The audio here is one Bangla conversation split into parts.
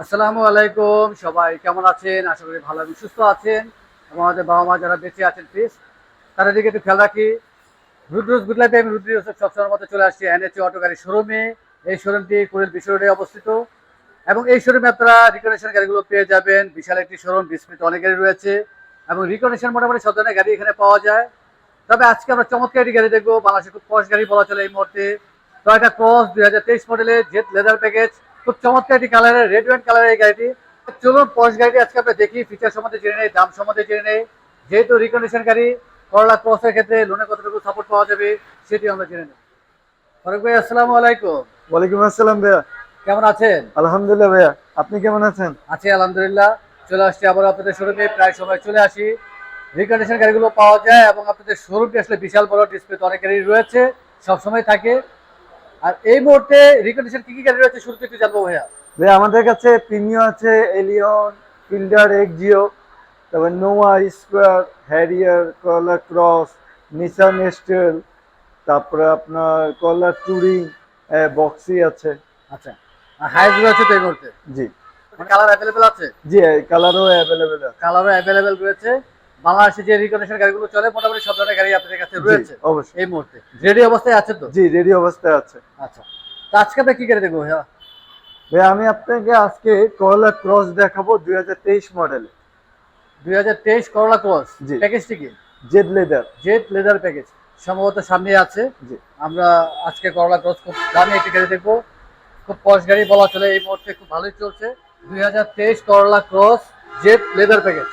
আসসালামু আলাইকুম, সবাই কেমন আছেন? আশা করি ভালো এবং সুস্থ আছেন। এবং আমাদের বাবা মা যারা বেঁচে আছেন প্লিজ তাদের দিকে একটু খেয়াল রাখি। রুদ্রুজ গুড আমি রুদ্র ইউসুফ সবসময়ের মতো চলে আসছি এনএচএ অটো গাড়ি শোরুমে। এই শোরুমটি কুড়িল বিশ্ব রোডে অবস্থিত। এবং এই শোরুমে আপনারা রিকনেশন গাড়িগুলো পেয়ে যাবেন। বিশাল একটি শোরুম বিস্মৃত অনেক গাড়ি রয়েছে। এবং রিকনেশন মোটামুটি সব ধরনের গাড়ি এখানে পাওয়া যায়। তবে আজকে আমরা চমৎকার একটি গাড়ি দেখব। বাংলাদেশের খুব পশ গাড়ি বলা চলে এই মুহূর্তে। টয়টা ক্রস দুই হাজার তেইশ মডেলের জেট লেদার প্যাকেজ খুব চমৎকার একটি কালারের রেড ওয়াইন কালারের এই গাড়িটি। চলুন পশ গাড়িটি আজকে আমরা দেখি ফিচার সম্বন্ধে জেনে নেই দাম সম্বন্ধে জেনে নেই। যেহেতু রিকন্ডিশন গাড়ি করলা ক্রসের ক্ষেত্রে লোনে কতটুকু সাপোর্ট পাওয়া যাবে সেটি আমরা জেনে নেই ফারুক ভাই আসসালামু আলাইকুম। ওয়ালাইকুম আসসালাম ভাইয়া। কেমন আছেন? আলহামদুলিল্লাহ ভাইয়া আপনি কেমন আছেন? আছি আলহামদুলিল্লাহ। চলে আসছি আবার আপনাদের শোরুমে প্রায় সময় চলে আসি। রিকন্ডিশন গাড়িগুলো পাওয়া যায় এবং আপনাদের শোরুমটি আসলে বিশাল বড় ডিসপ্লে তো অনেক গাড়ি রয়েছে সবসময় থাকে। আর এই মুহূর্তে রিকন্ডিশন কি কি গাড়ি রয়েছে শুরুতে একটু জানব ভাইয়া। ভাইয়া আমাদের কাছে প্রিমিও আছে এলিয়ন ফিল্ডার এক্স জিও তারপর Noah Squire Harrier Corolla Cross Nissan এস্টেল তারপরে আপনার কলার টুরিং বক্সি আছে। আচ্ছা আর হাইজ রয়েছে তো এই মুহূর্তে? জি। কালার অ্যাভেলেবেল আছে? জি কালারও অ্যাভেলেবেল কালারও অ্যাভেলেবেল রয়েছে। বাংলাদেশে যে রিকন্ডিশন গাড়িগুলো চলে মোটামুটি সব ধরনের গাড়ি আপনাদের কাছে রয়েছে অবশ্যই। এই মুহূর্তে। রেডি অবস্থায় আছে তো? জি রেডি অবস্থায় আছে। আচ্ছা। তো আজকে আমরা কি গাড়ি দেখব ভাইয়া? ভাইয়া আমি আপনাকে আজকে কলার ক্রস দেখাবো দুই হাজার তেইশ মডেলে দুই হাজার তেইশ করলা ক্রস জি। প্যাকেজটি কি? Z leather Z leather package সম্ভবত সামনে আছে। জি। আমরা আজকে করলা ক্রস খুব দামি একটি গাড়ি দেখব। খুব পশ গাড়ি বলা চলে এই মুহূর্তে খুব ভালোই চলছে। দুই হাজার তেইশ Corolla Cross Z leather package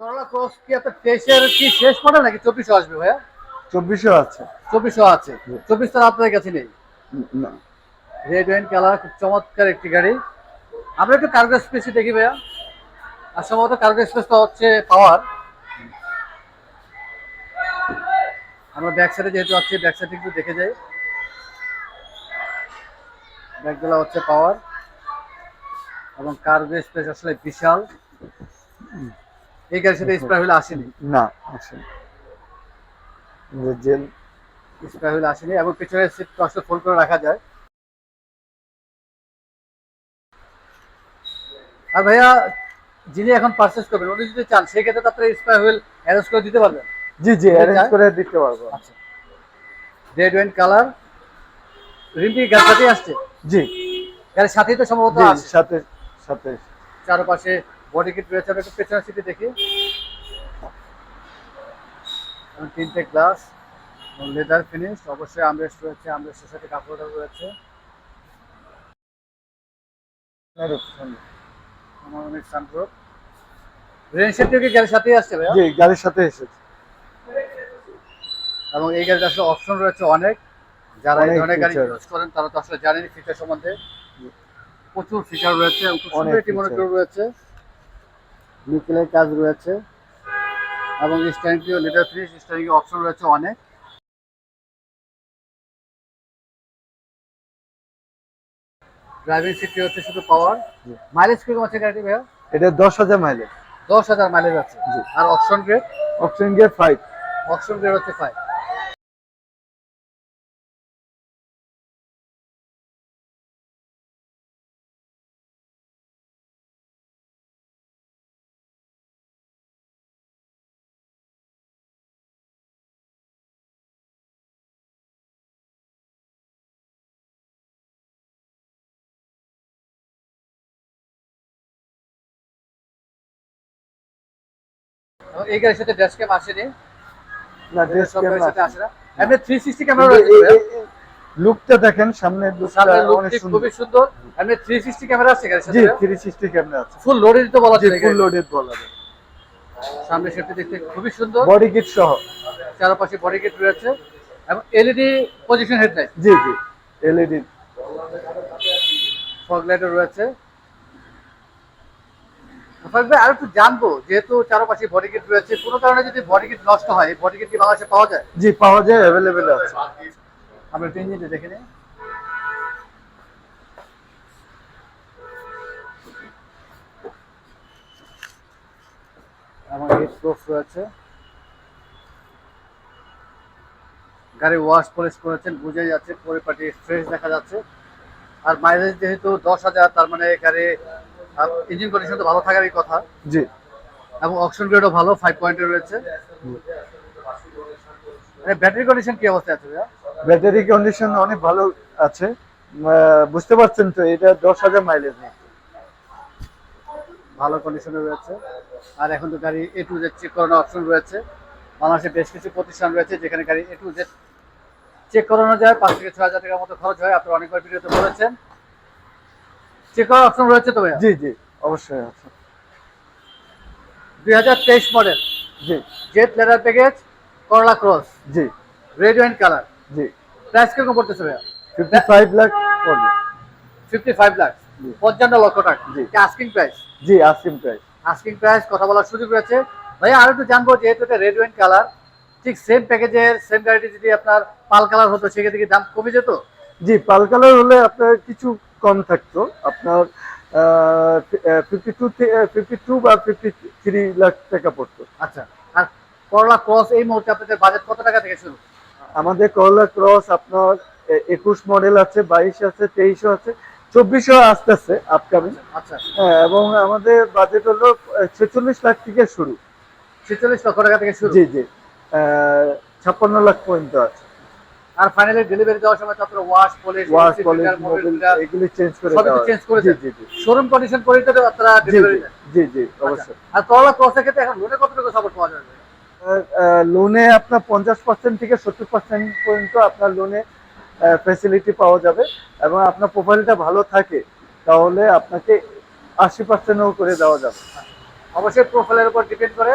Corolla Cross কি আপনার তেইশের কি শেষ মডেল নাকি চব্বিশশো আসবে ভাইয়া? আছে। চব্বিশশো আছে। চব্বিশ তো আপনাদের কাছে নেই? না। রেড ওয়াইন কালার খুব চমৎকার একটি গাড়ি। আমরা একটু কার্গো স্পেসই দেখি ভাইয়া। আর সম্ভবত কার্গো হচ্ছে পাওয়ার আমরা ব্যাক সাইডে যেহেতু আছি ব্যাক সাইডে একটু দেখে যাই। ব্যাকগুলো হচ্ছে পাওয়ার এবং কার্গো স্পেস আসলে বিশাল। এই গাড়ির সাথে স্প্রে হুইল আসেনি? না আছে জেল স্প্রে হুইল আসেনি এবং পিছনের সিট আসলে ফোল্ড করে রাখা যায়। আর ভাইয়া যিনি এখন পারচেস করবেন উনি যদি চান সেই ক্ষেত্রে আপনার স্প্রে হুইল অ্যারেঞ্জ করে দিতে পারবেন। জি জি অ্যারেঞ্জ করে দিতে পারব। আচ্ছা। রেড ওয়াইন কালার রিমটি গাড়ির সাথেই আসছে? জি। গাড়ির সাথেই তো সম্ভবত জি আসছে। সাথে সাথে। চারপাশে বডি কিট রয়েছে আমরা একটু পেছনের সিটে দেখি তিনটে গ্লাস লেদার ফিনিশ অবশ্যই আমরেস্ট রয়েছে আমরেস্টের সাথে কাপড়টা রয়েছে। আমার অনেক সানপ্রুফ রেন কি গাড়ির সাথেই আসছে ভাইয়া? জি গাড়ির সাথে এসেছে। এবং এই গাড়িতে আসলে অপশন রয়েছে অনেক। যারা এই অনেক ধরনের গাড়ি। ইউজ করেন তারা তো আসলে জানেন ফিচার সম্বন্ধে। প্রচুর ফিচার রয়েছে এবং খুব অনেক সুন্দর একটি মনিটর রয়েছে। নিকেলের কাজ রয়েছে এবং স্ট্যান্ডটিও লেটার ফিনিশ স্ট্যান্ডিং অপশন রয়েছে অনেক। ড্রাইভিং সিটটি হচ্ছে শুধু পাওয়ার মাইলেজ কীরকম আছে গাড়িটি ভাইয়া? এটা দশ হাজার মাইলেজ দশ হাজার মাইলেজ আছে। আর option grade option grade five option grade হচ্ছে ফাইভ এবং এই গাড়ির সাথে ড্যাশ ক্যাম আসেনি না। সব গাড়ির সাথে আসে না। এমনি থ্রি সিক্সটি ক্যামেরা রয়েছে লুকটা দেখেন সামনে লুকটা লুকটি খুবই সুন্দর। এমনি থ্রি সিক্সটি ক্যামেরা আছে গাড়ির সাথে জি থ্রি সিক্সটি ক্যামেরা আছে। ফুল লোডেড তো বলা যায় ফুল লোডেড বলা যায়। সামনে সেটি দেখতে খুবই সুন্দর। বডি কিট সহ। চারপাশে বডি কিট রয়েছে। এবং এলইডি পজিশন হেডলাইট জি জি। এলইডি ফগ লাইটও রয়েছে। আর একটু জানব যেহেতু চারপাশে বডি কিট রয়েছে কোনো কারণে যদি বডি কিট নষ্ট হয় এই বডি কিট কি বাংলাদেশে পাওয়া যায়? জি পাওয়া যায় অ্যাভেলেবেল আছে। আমরা একটু ইঞ্জিনটা দেখে নিই। প্রুফ রয়েছে। গাড়ি ওয়াশ পলিশ করেছেন বুঝে যাচ্ছে পরিপাটি ফ্রেশ দেখা যাচ্ছে। আর মাইলেজ যেহেতু দশ হাজার তার মানে গাড়ি ইঞ্জিন কন্ডিশন তো ভালো থাকারই কথা। জি। এবং অপশন গ্রেডও ভালো ফাইভ পয়েন্টে রয়েছে। ব্যাটারি কন্ডিশন কি অবস্থায় আছে ভাইয়া? ব্যাটারি কন্ডিশন অনেক ভালো আছে। বুঝতে পারছেন তো এটা দশ হাজার মাইলেজ নেই ভালো কন্ডিশনে রয়েছে। আর এখন তো গাড়ি এ টু জেড চেক করানোর অপশন রয়েছে। বাংলাদেশে বেশ কিছু প্রতিষ্ঠান রয়েছে যেখানে গাড়ি এ টু জেড চেক করানো যায় পাঁচ থেকে ছয় হাজার টাকার মতো খরচ হয়। আপনারা অনেকবার ভিডিওতে বলেছেন। চেক করার অপশন রয়েছে তো ভাইয়া জি জি অবশ্যই আছে। দুই হাজার তেইশ মডেল জি। জেট লেদার প্যাকেজ করলা ক্রস জি। রেড ওয়াইন কালার জি। প্রাইস কীরকম পড়তেছে ভাইয়া? ফিফটি ফাইভ লাখ পড়বে। Fifty five lakh. পঞ্চান্ন লক্ষ টাকা। জি। আস্কিং প্রাইস জি আস্কিং প্রাইস আস্কিং প্রাইস কথা বলার সুযোগ রয়েছে। ভাইয়া আরও একটু জানব যেহেতু এটা রেড ওয়াইন কালার ঠিক সেম প্যাকেজের সেম গাড়িটি যদি আপনার পাল কালার হতো সেক্ষেত্রে কি দাম কমে যেত? জি পাল কালার হলে আপনার কিছু কম থাকতো। আপনার ফিফটি টু ফিফটি টু বা ফিফটি থ্রি লাখ টাকা পড়তো। আচ্ছা আর করলা ক্রস এই মুহূর্তে আপনাদের বাজেট কত টাকা থেকে শুরু? আমাদের করলা ক্রস আপনার একুশ মডেল আছে বাইশ আছে তেইশও আছে চব্বিশও আসতেছে আপকামিং আচ্ছা। হ্যাঁ এবং আমাদের বাজেট হলো ছেচল্লিশ লাখ থেকে শুরু। ছেচল্লিশ লক্ষ টাকা থেকে শুরু? জি জি। ছাপ্পান্ন লাখ পর্যন্ত আছে। আর ফাইনালি ডেলিভারি দেওয়ার সময় তো ওয়াশ পলিশ ওয়াশ মোবিল এগুলি চেঞ্জ করে সবই চেঞ্জ করে জি জি শোরুম কন্ডিশন করে তো আপনারা ডেলিভারি জি জি জি অবশ্যই। আর করলা ক্রসের ক্ষেত্রে এখন লোনে কতটুকু সাপোর্ট পাওয়া যাবে? লোনে আপনার পঞ্চাশ পার্সেন্ট থেকে সত্তর পার্সেন্ট পর্যন্ত আপনার লোনে ফ্যাসিলিটি পাওয়া যাবে এবং আপনার প্রোফাইলটা ভালো থাকে তাহলে আপনাকে আশি পার্সেন্টও করে দেওয়া যাবে। অবশ্যই প্রোফাইলের উপর ডিপেন্ড করে।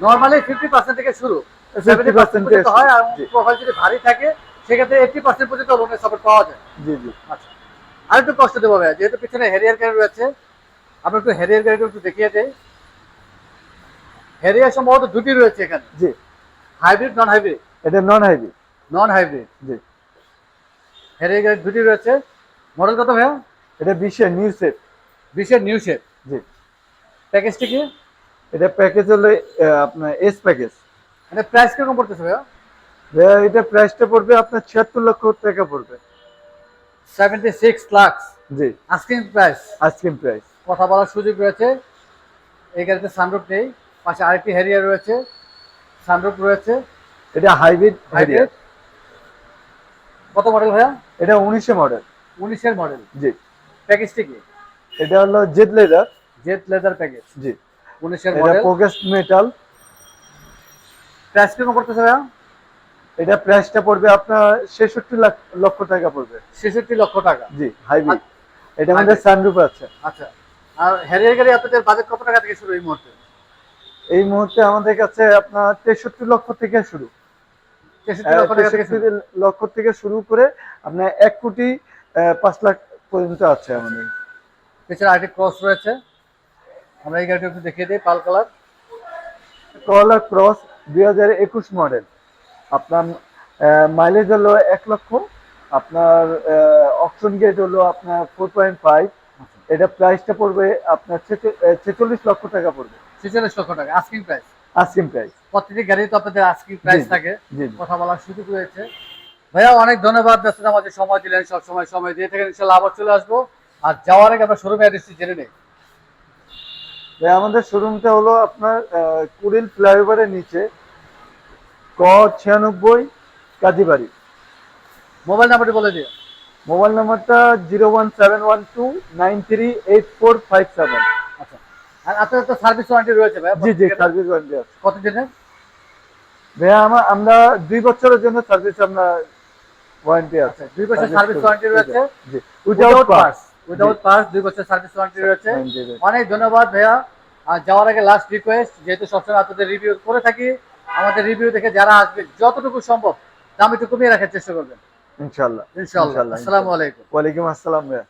নরমালি ফিফটি পার্সেন্ট থেকে শুরু। 50% সেভেন্টি পার্সেন্ট হয় আর প্রোফাইল যদি ভারী থাকে সেক্ষেত্রে পার্সেন্ট পর্যন্ত লোনের সাপোর্ট পাওয়া যায়। জি জি। আচ্ছা। আর একটু কষ্ট দেবো ভাইয়া যেহেতু পিছনে হ্যারিয়ার গাড়ি রয়েছে আমরা একটু হ্যারিয়ার গাড়িটা একটু দেখিয়ে দেই। হ্যারিয়ার সম্ভবত দুটি রয়েছে এখানে। জি। হাইব্রিড নন হাইব্রিড এটা নন হাইব্রিড নন হাইব্রিড জি। হ্যারিয়ার গাড়ি দুটি রয়েছে। মডেল কত ভাইয়া? এটা বিশের নিউ সেট বিশের নিউ শেপ জি। প্যাকেজটি কি? এটা প্যাকেজ হলো আপনার এস প্যাকেজ মানে প্রাইস কীরকম পড়তেছে ভাইয়া? ভাইয়া এটা প্রাইসটা পড়বে আপনার ছিয়াত্তর লক্ষ টাকা পড়বে। সেভেন্টি সিক্স লাখ জি। আস্কিং প্রাইস আইসক্রিম প্রাইস কথা বলার সুযোগ রয়েছে। এই গাড়িতে সানরুফ নেই। পাশে আরেকটি হ্যারিয়ার রয়েছে। সানরুফ রয়েছে। এটা হাইব্রিড হাইব্রিড কত মডেল ভাইয়া? এটা উনিশে মডেল উনিশের মডেল জি। প্যাকেজটি কি? এটা হলো Z leather Z leather package জি। উনিশের এটা মডেল এটা পোকেস্ট মেটাল প্রাইস কীরকম পড়তেছে ভাইয়া? এটা প্রাইসটা পড়বে আপনার ছেষট্টি লাখ লক্ষ টাকা পড়বে। ছেষট্টি লক্ষ টাকা। জি হাইব্রিড আচ্ছা। এটা আমাদের। সানরুফ আছে। আচ্ছা। আর হ্যারিয়ার গাড়ি আপনাদের বাজেট কত টাকা থেকে শুরু এই মুহূর্তে? এই মুহূর্তে আমাদের কাছে আপনার তেষট্টি লক্ষ থেকে শুরু। তেষট্টি লক্ষ থেকে শুরু লক্ষ থেকে শুরু করে আপনার এক কোটি পাঁচ লাখ পর্যন্ত আছে আমাদের। এছাড়া আরেকটি ক্রস রয়েছে। আমরা এই গাড়িটা একটু দেখিয়ে দিই পাল কালার করলা ক্রস দুই হাজার একুশ মডেল আপনার মাইলেজ হলো এক লক্ষ। আপনার অপশন গেট হলো আপনার ফোর পয়েন্ট ফাইভ এটা প্রাইসটা পড়বে আপনার ছেচল্লিশ লক্ষ টাকা পড়বে। ছেচল্লিশ লক্ষ টাকা আস্কিং প্রাইস আস্কিম প্রাইস প্রত্যেকটি গাড়ি তো আপনাদের আস্কিং প্রাইস থাকে। কথা বলার সুযোগ রয়েছে। ভাইয়া অনেক ধন্যবাদ। ব্যস্ততা আমাদের সময় দিলেন সব সময় সময় দিয়ে থাকেন। ইনশাল্লাহ আবার চলে আসব। আর যাওয়ার আগে আমরা শোরুমে অ্যাড্রেসটি জেনে নেই। ভাই, আমাদের শোরুমটা হলো আপনার কুড়িল ফ্লাইওভারের নিচে। ক ছিয়ানব্বই কাজীবাড়ি। মোবাইল নাম্বারটি বলে দিও। মোবাইল নাম্বারটা zero one seven one two nine three eight four five seven. আচ্ছা। আর আপনাদের তো সার্ভিস ওয়ারেন্টি রয়েছে ভাইয়া জি জি সার্ভিস ওয়ারেন্টি আছে। কতদিনের ভাইয়া আমার আমরা দুই বছরের জন্য সার্ভিস আমরা ওয়ারেন্টি আছে। দুই বছর সার্ভিস ওয়ারেন্টি রয়েছে। জি without without pass pass without pass দুই বছর সার্ভিস ওয়ারেন্টি রয়েছে। অনেক ধন্যবাদ ভাইয়া। আর যাওয়ার আগে লাস্ট রিকোয়েস্ট যেহেতু সবসময় আপনাদের রিভিউ করে থাকি আমাদের রিভিউ দেখে যারা আসবে যতটুকু সম্ভব দাম একটু কমিয়ে রাখার চেষ্টা করবেন। ইনশাল্লাহ। ইনশাআল্লাহ ইনশাআল্লাহ, আসসালামু আলাইকুম। ওয়ালাইকুম আসসালাম ভাইয়া।